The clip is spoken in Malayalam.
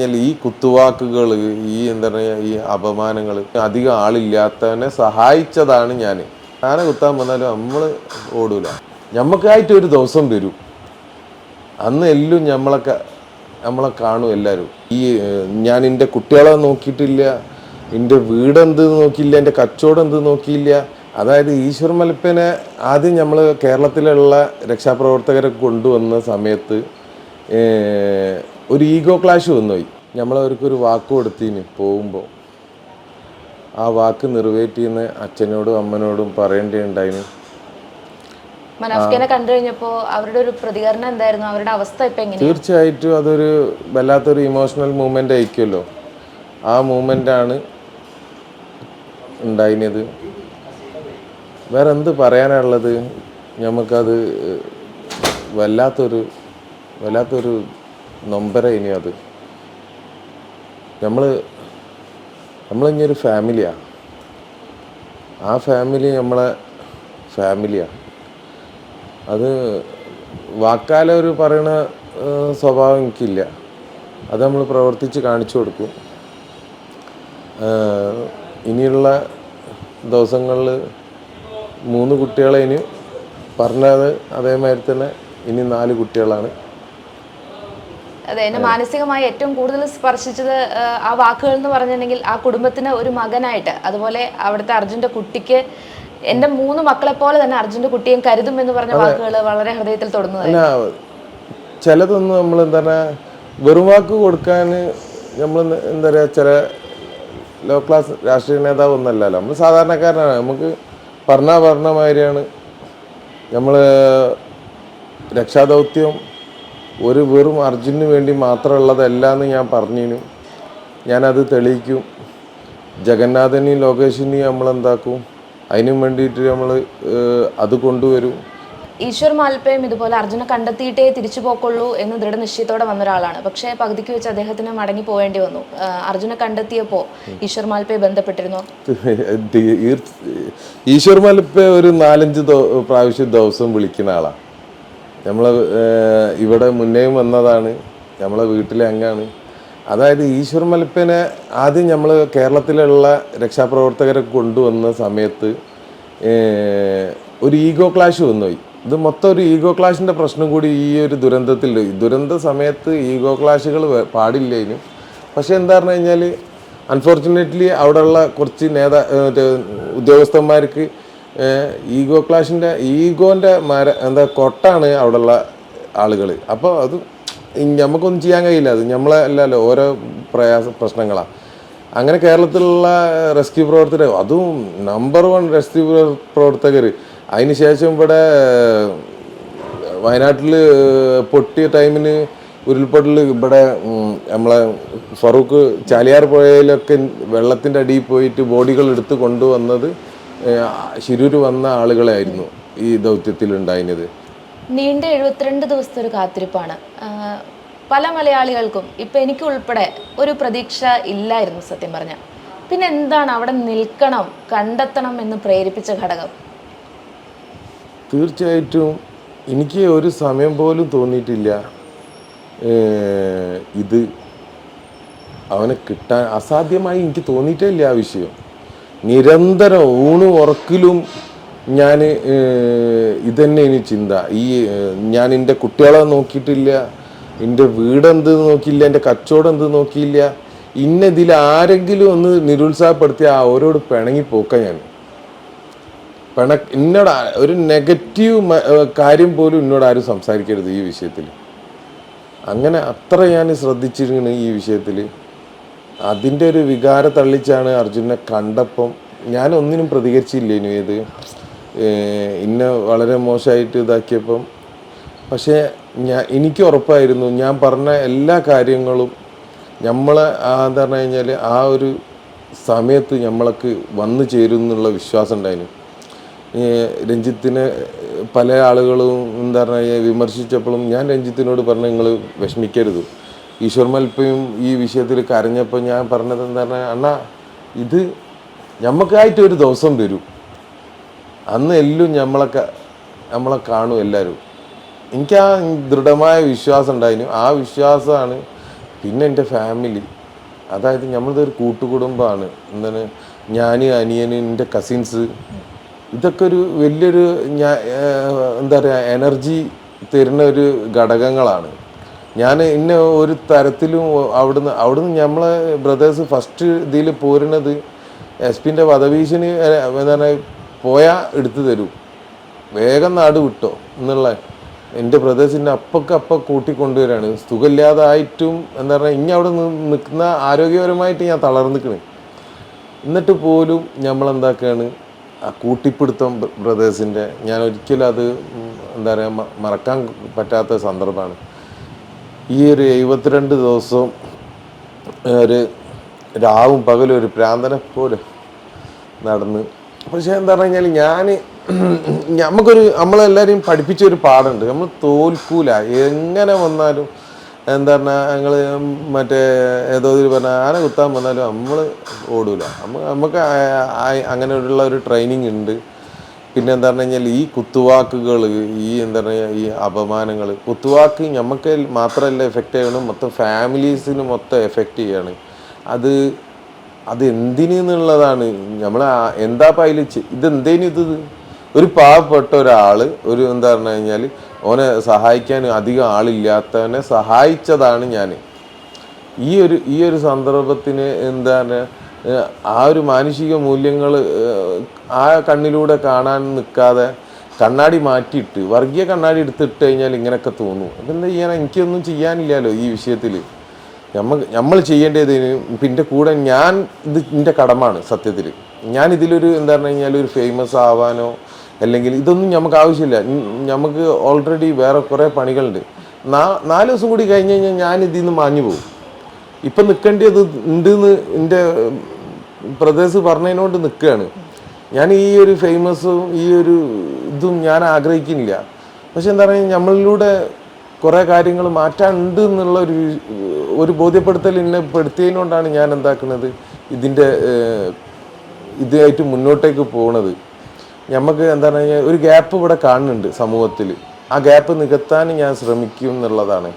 ഈ കുത്തുവാക്കുകൾ ഈ എന്താ പറയുക ഈ അപമാനങ്ങൾ അധികം ആളില്ലാത്തവനെ സഹായിച്ചതാണ് ഞാൻ ആന കുത്താൻ വന്നാലും നമ്മൾ ഓടൂല. നമുക്കായിട്ട് ഒരു ദിവസം വരും. അന്ന് എല്ലാം നമ്മളൊക്കെ നമ്മളെ കാണും എല്ലാവരും. ഈ ഞാൻ എന്റെ കുട്ടികളെ നോക്കിയിട്ടില്ല എന്റെ വീടെന്ത് നോക്കിയില്ല എന്റെ കച്ചവടം എന്ത് നോക്കിയില്ല. അതായത് ഈശ്വർ മലപ്പനെ ആദ്യം നമ്മൾ കേരളത്തിലുള്ള രക്ഷാപ്രവർത്തകരെ കൊണ്ടുവന്ന സമയത്ത് ഒരു ഈഗോ ക്ലാഷ് വന്നുപോയി. നമ്മളവർക്കൊരു വാക്ക് കൊടുത്തിന് പോകുമ്പോൾ ആ വാക്ക് നിറവേറ്റിയെന്ന് അച്ഛനോടും അമ്മനോടും പറയേണ്ടിയുണ്ടായിന് മനാഫ്ഖിനെ കണ്ടു കഴിഞ്ഞപ്പോൾ അവരുടെ ഒരു പ്രതികരണം എന്തായിരുന്നു? അവരുടെ അവസ്ഥ ഇപ്പൊ എങ്ങനെ തീർച്ചയായിട്ടും അതൊരു വല്ലാത്തൊരു ഇമോഷണൽ മൂവ്മെന്റ് ആയിരിക്കുമല്ലോ. ആ മൂവ്മെന്റ് മൂമെന്റാണ് ഉണ്ടായിരുന്നത് വേറെ എന്ത് പറയാനുള്ളത് നമുക്കത് വല്ലാത്തൊരു വല്ലാത്തൊരു നൊമ്പര ഇനി അത്. നമ്മൾ നമ്മളിനി ഒരു ഫാമിലിയാണ് ആ ഫാമിലി നമ്മളെ ഫാമിലിയാണ് അത് വാക്കാലെ ഒരു പറയണ സ്വഭാവം എനിക്കില്ല. അത് നമ്മൾ പ്രവർത്തിച്ച് കാണിച്ചു കൊടുക്കും. ഇനിയുള്ള ദിവസങ്ങളിൽ മൂന്ന് കുട്ടികളെ ഇനി പറഞ്ഞത് അതേമാതിരി തന്നെ ഇനി നാല് കുട്ടികളാണ്. അതെ എന്നെ മാനസികമായി ഏറ്റവും കൂടുതൽ സ്പർശിച്ചത് ആ, വാക്കുകൾ എന്ന് പറഞ്ഞിട്ടുണ്ടെങ്കിൽ ആ കുടുംബത്തിന് ഒരു മകനായിട്ട് അതുപോലെ അവിടുത്തെ അർജുന്റെ കുട്ടിക്ക് എന്റെ മൂന്ന് മക്കളെ പോലെ തന്നെ അർജുന്റെ കുട്ടിയും കരുതും എന്ന് പറഞ്ഞ വാക്കുകൾ വളരെ ഹൃദയത്തിൽ തൊടുന്നത് ചിലതൊന്നും നമ്മൾ എന്താ പറയുക വെറും വാക്ക് കൊടുക്കാൻ നമ്മൾ എന്താ പറയുക ചില ലോ ക്ലാസ് രാഷ്ട്രീയ നേതാവ് ഒന്നല്ലല്ലോ നമ്മൾ സാധാരണക്കാരനാണ്. നമുക്ക് പറഞ്ഞാൽ പറഞ്ഞ മാതിരിയാണ് നമ്മൾ രക്ഷാദൗത്യം ഒരു വെറും അർജുനു വേണ്ടി മാത്രമുള്ളതല്ല എന്ന് ഞാൻ പറഞ്ഞിനു. ഞാനത് തെളിയിക്കും. ജഗന്നാഥനെയും ലോകേഷിനെയും നമ്മൾ എന്താക്കും അതിനും വേണ്ടിയിട്ട് നമ്മൾ അത് കൊണ്ടുവരും. ഈശ്വർ മാൽപ്പയും ഇതുപോലെ അർജുനെ കണ്ടെത്തിയിട്ടേ തിരിച്ചു പോക്കുള്ളൂ എന്ന് ദൃഢനിശ്ചയത്തോടെ വന്ന ഒരാളാണ് പക്ഷേ പകുതിക്ക് വെച്ച് അദ്ദേഹത്തിന് മടങ്ങി പോവേണ്ടി വന്നു. അർജുനെ കണ്ടെത്തിയപ്പോൾ ഈശ്വർ മാൽപ്പയെ ബന്ധപ്പെട്ടിരുന്നോ? ഈശ്വർ മലപ്പ ഒരു നാലഞ്ച് പ്രാവശ്യം ദിവസം വിളിക്കുന്ന ആളാണ് നമ്മളെ ഏഹ്, ഇവിടെ മുന്നേയും വന്നതാണ്. നമ്മളെ വീട്ടിലെ അംഗമാണ് അതായത് ഈശ്വർ മലപ്പനെ ആദ്യം നമ്മൾ കേരളത്തിലുള്ള രക്ഷാപ്രവർത്തകരെ കൊണ്ടുവന്ന സമയത്ത് ഒരു ഈഗോ ക്ലാഷ് വന്നുപോയി. ഇത് മൊത്തം ഒരു ഈഗോ ക്ലാഷിന്റെ പ്രശ്നം കൂടി ഈ ഒരു ദുരന്തത്തിൽ ദുരന്ത സമയത്ത് ഈഗോ ക്ലാഷുകൾ പാടില്ലേനും. പക്ഷേ എന്താ പറഞ്ഞു കഴിഞ്ഞാൽ അൺഫോർച്ചുനേറ്റ്ലി അവിടെയുള്ള കുറച്ച് നേതാ ഉദ്യോഗസ്ഥന്മാർക്ക് ഈഗോ ക്ലാഷിന്റെ ഈഗോന്റെ മര എന്താ കൊട്ടാണ് അവിടെയുള്ള ആളുകൾ അപ്പോൾ അത് നമുക്കൊന്നും ചെയ്യാൻ കഴിയില്ല. അത് നമ്മളെ അല്ലല്ലോ ഓരോ പ്രയാസ പ്രശ്നങ്ങളാണ് അങ്ങനെ കേരളത്തിലുള്ള റെസ്ക്യൂ പ്രവർത്തകർ അതും നമ്പർ വൺ റെസ്ക്യൂ പ്രവർത്തകർ അതിനുശേഷം ഇവിടെ വയനാട്ടിൽ പൊട്ടിയ ടൈമിന് ഉരുൾപൊട്ടൽ ഇവിടെ നമ്മളെ ഫറൂഖ് ചാലിയാർ പുഴയിലൊക്കെ വെള്ളത്തിന്റെ അടിയിൽ പോയിട്ട് ബോഡികൾ എടുത്ത് കൊണ്ടുവന്നത് ശിരൂര് വന്ന ആളുകളായിരുന്നു ഈ ദൗത്യത്തിൽ ഉണ്ടായിരുന്നത്. നീണ്ട എഴുപത്തിരണ്ട് ദിവസത്തെ ഒരു കാത്തിരിപ്പാണ്. പല മലയാളികൾക്കും ഇപ്പം എനിക്ക് ഉൾപ്പെടെ ഒരു പ്രതീക്ഷ ഇല്ലായിരുന്നു സത്യം പറഞ്ഞ. പിന്നെ എന്താണ് അവിടെ നിൽക്കണം കണ്ടെത്തണം എന്ന് പ്രേരിപ്പിച്ച ഘടകം? തീർച്ചയായിട്ടും എനിക്ക് ഒരു സമയം പോലും തോന്നിയിട്ടില്ല. ഇത് അവനെ കിട്ടാൻ അസാധ്യമായി എനിക്ക് തോന്നിയിട്ടേ ഇല്ല ആ വിഷയം. നിരന്തരം ഊണ് ഉറക്കിലും ഞാൻ ഇതന്നെ ഇനി ചിന്ത. ഈ ഞാൻ എന്റെ കുട്ടികളെ നോക്കിയിട്ടില്ല എന്റെ വീടെന്ത് നോക്കിയില്ല എന്റെ കച്ചവടം എന്ത് നോക്കിയില്ല. ഇന്നതിൽ ആരെങ്കിലും ഒന്ന് നിരുത്സാഹപ്പെടുത്തി ആ അവരോട് പിണങ്ങി പോക്ക ഞാൻ. പിണ എന്നോട് ഒരു നെഗറ്റീവ് കാര്യം പോലും എന്നോട് ആരും സംസാരിക്കരുത് ഈ വിഷയത്തിൽ അങ്ങനെ അത്ര ഞാൻ ശ്രദ്ധിച്ചിരുന്നു ഈ വിഷയത്തിൽ അതിന്റെ ഒരു വികാര തള്ളിച്ചാണ് അർജുനെ കണ്ടപ്പം ഞാൻ ഒന്നിനും പ്രതികരിച്ചില്ല ഇനി ഇത്. ഇന്ന വളരെ മോശമായിട്ട് ഇതാക്കിയപ്പം. പക്ഷേ ഞാൻ എനിക്ക് ഉറപ്പായിരുന്നു ഞാൻ പറഞ്ഞ എല്ലാ കാര്യങ്ങളും നമ്മളെ എന്താ പറഞ്ഞു കഴിഞ്ഞാൽ ആ ഒരു സമയത്ത് നമ്മളക്ക് വന്നു ചേരും എന്നുള്ള വിശ്വാസം ഉണ്ടായിരുന്നു രഞ്ജിത്തിനെ പല ആളുകളും എന്താ പറഞ്ഞാൽ വിമർശിച്ചപ്പോഴും ഞാൻ രഞ്ജിത്തിനോട് പറഞ്ഞു നിങ്ങൾ വിഷമിക്കരുത്. ഈശ്വർ മൽപ്പയും ഈ വിഷയത്തിൽ കരഞ്ഞപ്പോൾ ഞാൻ പറഞ്ഞത് എന്താ പറഞ്ഞാൽ അണ്ണാ ഇത് നമുക്കായിട്ട് ഒരു ദിവസം വരും. അന്ന് എല്ലാം നമ്മളൊക്കെ നമ്മളെ കാണും എല്ലാവരും. എനിക്ക് ആ ദൃഢമായ വിശ്വാസം ഉണ്ടായിരുന്നു ആ വിശ്വാസമാണ് പിന്നെ എന്റെ ഫാമിലി. അതായത് നമ്മളിതൊരു കൂട്ടുകുടുംബമാണ്. എന്താണ് ഞാൻ അനിയൻ എന്റെ കസിൻസ്. ഇതൊക്കെ ഒരു വലിയൊരു എന്താ പറയുക എനർജി തരുന്ന ഒരു ഘടകങ്ങളാണ്. ഞാൻ ഇന്ന ഒരു തരത്തിലും അവിടുന്ന് അവിടുന്ന് നമ്മളെ ബ്രദേഴ്സ് ഫസ്റ്റ് ഇതിൽ പോരുന്നത് എസ് പിന്റെ വധഭീഷണി എന്താണ് പോയാൽ എടുത്തു തരൂ. വേഗം നാട് വിട്ടോ എന്നുള്ള എന്റെ ബ്രദേഴ്സിന്റെ അപ്പൊക്കെ അപ്പം കൂട്ടിക്കൊണ്ടുവരാണ്. സുഖമില്ലാതായിട്ടും എന്താ പറയുക ഇനി അവിടെ നിൽക്കുന്ന ആരോഗ്യപരമായിട്ട് ഞാൻ തളർന്നിക്കണ്. എന്നിട്ട് പോലും നമ്മളെന്താക്കുകയാണ് ആ കൂട്ടിപ്പിടുത്തം ബ്രദേഴ്സിന്റെ ഞാൻ ഒരിക്കലും അത് എന്താ പറയുക മറക്കാൻ പറ്റാത്ത സന്ദർഭമാണ്. ഈ ഒരു എഴുപത്തിരണ്ട് ദിവസവും ഒരു രാവും പകലും ഒരു പ്രാന്തനെ പോലെ നടന്ന്. പക്ഷേ എന്താ പറഞ്ഞു കഴിഞ്ഞാൽ ഞാൻ നമുക്കൊരു നമ്മളെല്ലാവരെയും പഠിപ്പിച്ച ഒരു പാടുണ്ട് നമ്മൾ തോൽക്കൂല. എങ്ങനെ വന്നാലും എന്താ പറഞ്ഞാൽ ഞങ്ങൾ മറ്റേ ഏതോ ഇതിൽ പറഞ്ഞാൽ ആന കുത്താൻ വന്നാലും നമ്മൾ ഓടൂല. നമുക്ക് അങ്ങനെ ഉള്ള ഒരു ട്രെയിനിങ് ഉണ്ട്. പിന്നെ എന്താ പറഞ്ഞു കഴിഞ്ഞാൽ ഈ കുത്തുവാക്കുകൾ ഈ എന്താ പറയുക ഈ അപമാനങ്ങൾ കുത്തുവാക്ക് നമുക്ക് മാത്രമല്ല എഫക്റ്റ് ചെയ്യണം മൊത്തം ഫാമിലീസിന് മൊത്തം എഫക്റ്റ് ചെയ്യാണ്. അത് അത് എന്തിനുള്ളതാണ് നമ്മൾ എന്താ അതിൽ ഇതെന്തേനു ഇത് ഒരു പാവപ്പെട്ട ഒരാൾ ഒരു എന്താ പറഞ്ഞു കഴിഞ്ഞാൽ ഓനെ സഹായിക്കാൻ അധികം ആളില്ലാത്തവനെ സഹായിച്ചതാണ് ഞാൻ ഈ ഒരു ഈ ഒരു സന്ദർഭത്തിന് എന്താ ഏഹ് ആ ഒരു മാനുഷിക മൂല്യങ്ങൾ ആ കണ്ണിലൂടെ കാണാൻ നിൽക്കാതെ കണ്ണാടി മാറ്റിയിട്ട് വർഗീയ കണ്ണാടി എടുത്തിട്ട് കഴിഞ്ഞാൽ ഇങ്ങനെയൊക്കെ തോന്നും. അപ്പം എന്താ ചെയ്യാൻ എനിക്കൊന്നും ചെയ്യാനില്ലല്ലോ ഈ വിഷയത്തിൽ. നമ്മൾ നമ്മൾ ചെയ്യേണ്ടത് പിന്നെ കൂടെ ഞാൻ ഇത് എന്റെ കടമാണ് സത്യത്തിൽ. ഞാൻ ഇതിലൊരു എന്താ പറഞ്ഞു കഴിഞ്ഞാൽ ഒരു ഫേമസ് ആവാനോ അല്ലെങ്കിൽ ഇതൊന്നും നമുക്ക് ആവശ്യമില്ല. നമുക്ക് ഓൾറെഡി വേറെ കുറേ പണികളുണ്ട്. നാല് ദിവസം കൂടി കഴിഞ്ഞ് കഴിഞ്ഞാൽ ഞാൻ ഇതിൽ നിന്ന് മാഞ്ഞു പോകും. ഇപ്പം നിൽക്കേണ്ടത് ഉണ്ടെന്ന് എന്റെ പ്രദേശ് പറഞ്ഞതിനോട് നിൽക്കുകയാണ് ഞാൻ ഈ ഒരു ഫേമസും ഈ ഒരു ഇതും ഞാൻ ആഗ്രഹിക്കുന്നില്ല. പക്ഷെ എന്താ പറയുക നമ്മളിലൂടെ കുറേ കാര്യങ്ങൾ മാറ്റാനുണ്ട് എന്നുള്ള ഒരു ഒരു ബോധ്യപ്പെടുത്തൽ എന്നെ പെടുത്തിയതിനോണ്ടാണ് ഞാൻ എന്താക്കുന്നത് ഇതിന്റെ ഇതായിട്ട് മുന്നോട്ടേക്ക് പോണത്. നമുക്ക് എന്താ പറഞ്ഞാൽ ഒരു ഗ്യാപ്പ് ഇവിടെ കാണുന്നുണ്ട് സമൂഹത്തിൽ. ആ ഗ്യാപ്പ് നികത്താൻ ഞാൻ ശ്രമിക്കും എന്നുള്ളതാണ്.